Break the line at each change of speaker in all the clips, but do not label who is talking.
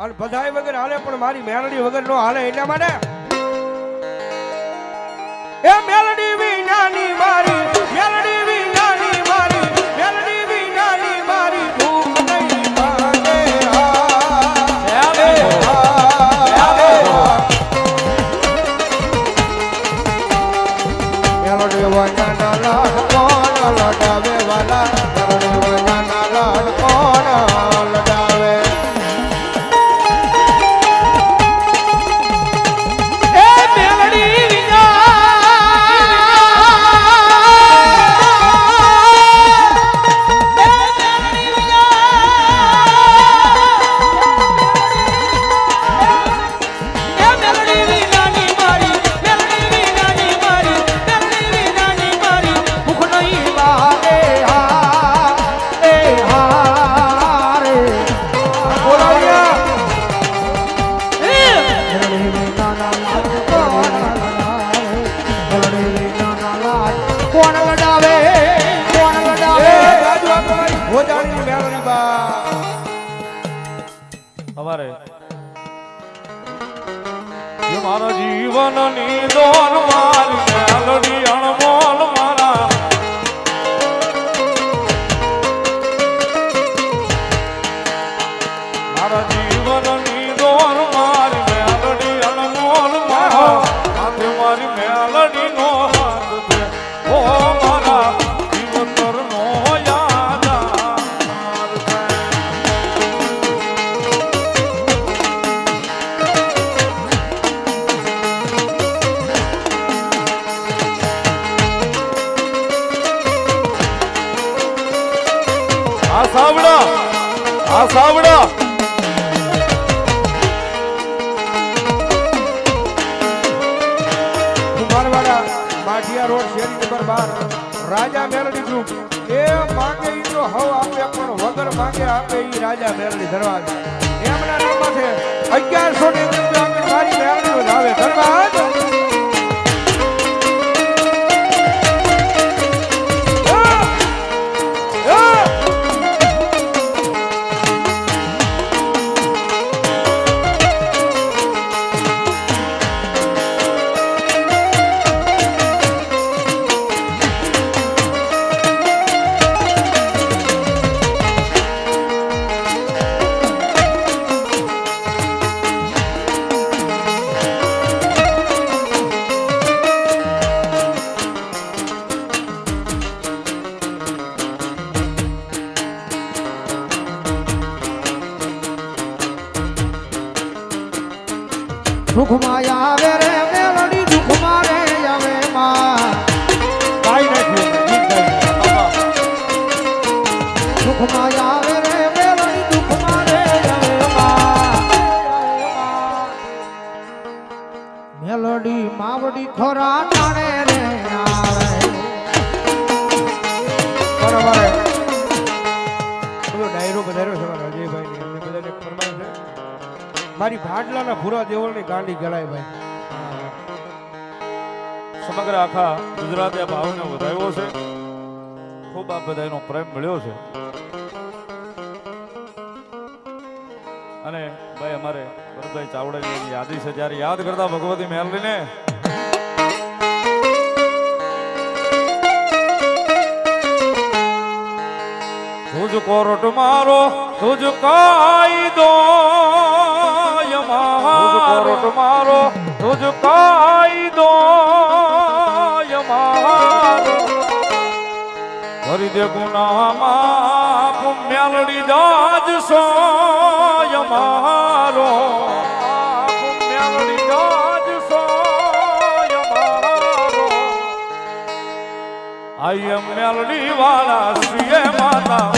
અને બધાય વગર હાલે, પણ મારી મેલડી વગર નો હાલે એટલા માટે. એ મેલડી વિનાની
અમારે મારા જીવનની દોર મારી અણમોલ મારા જીવનની દોર મારી મેલડી અણમોલ મારા. હાથે મારી મેલડી નો હાથ આ સાવડા આ સાવડા.
માઠિયા રોડ શેરી નંબર બાર રાજા મેલડી ગ્રુપ એ માંગે ઈ તો હવ આપે, પણ વગર માંગે આપે ઈ રાજા મેલડી દરવાજ. એમના નામ છે, અગિયારસો ની એકવીસ મારી મેલડી વધાવે ધન્યવાદ.
દુઃખમાં આવે રે, મેલડી દુઃખમાં રે, આવે માં.
ગાઈ નાખ્યું
દુઃખમાં આવે રે, મેલડી દુઃખમાં રે, આવે માં. મેલડી માવડી ખોરા ટાણે
મારી ભાડલાના ભૂરા દેવળની ગાંડી ગળાય ભાઈ.
સમગ્ર આખા ગુજરાતે ભાવને વધાવ્યો છે. ખૂબ આ બધાનો પ્રેમ મળ્યો છે. અને ભાઈ અમારે ભરતભાઈ ચાવડાની યાદી છે. જ્યારે યાદ કરતા ભગવતી મહેલને તુજ કોરટ મારો, તુજ કાયદો કોરટ મારો તુજ કાયદો મારો કરી દે ગુનામાં મેલડી દાજ સો મારો મેલડી વાળા શ્રીએ માતા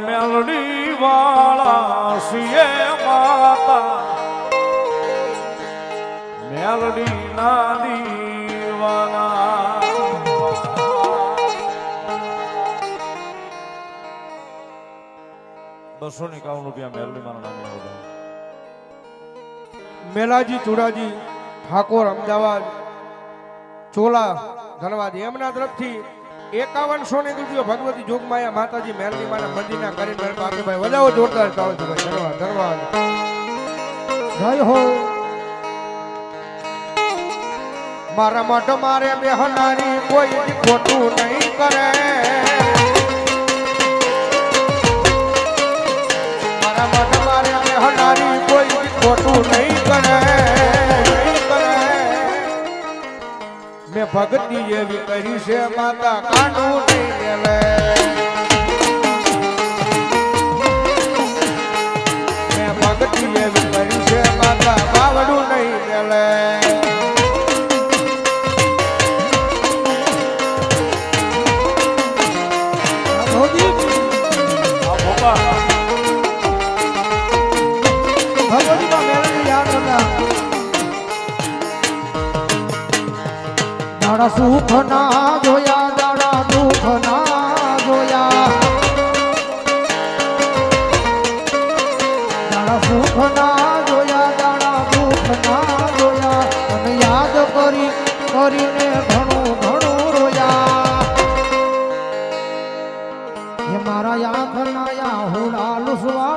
મેલડી વાળા સિયે માતા. મેલડી ના દીવાના બસો ને કાઉન રૂપિયા મેલડી મારા નામે
મેલાજી, ચુડાજી, ઠાકોર, અમદાવાદ, ચોલા, ધનવાદ, એમના તરફથી એકાવન સોની રૂપિયો ભગવતી જોગમાયા માતાજી મેલડી માના મંદિરના કરી મેળ આપે ભાઈ વધાવો જોરદાર ચાલો છે ભાઈ. ધન્યવાદ ધન્યવાદ
જય હો.
મારા મઠ મારે બેહનારી કોઈ દી ખોટું નહીં કરે. મારા મઠ મારે બેહનારી કોઈ દી ખોટું નહીં કરે નહીં કરે મેં ભક્તિ એવી કરી છે માતા કાનું નહીં લે
દાડા સુખ ના જોયા દાડા દુઃખ ના જોયા. દાડા સુખ ના જોયા દાડા દુઃખ ના જોયા. અને યાદ કરી, કરીને ઘણું ઘણું રોયા. એ મારા યાદ ના યા હોડા લુસવા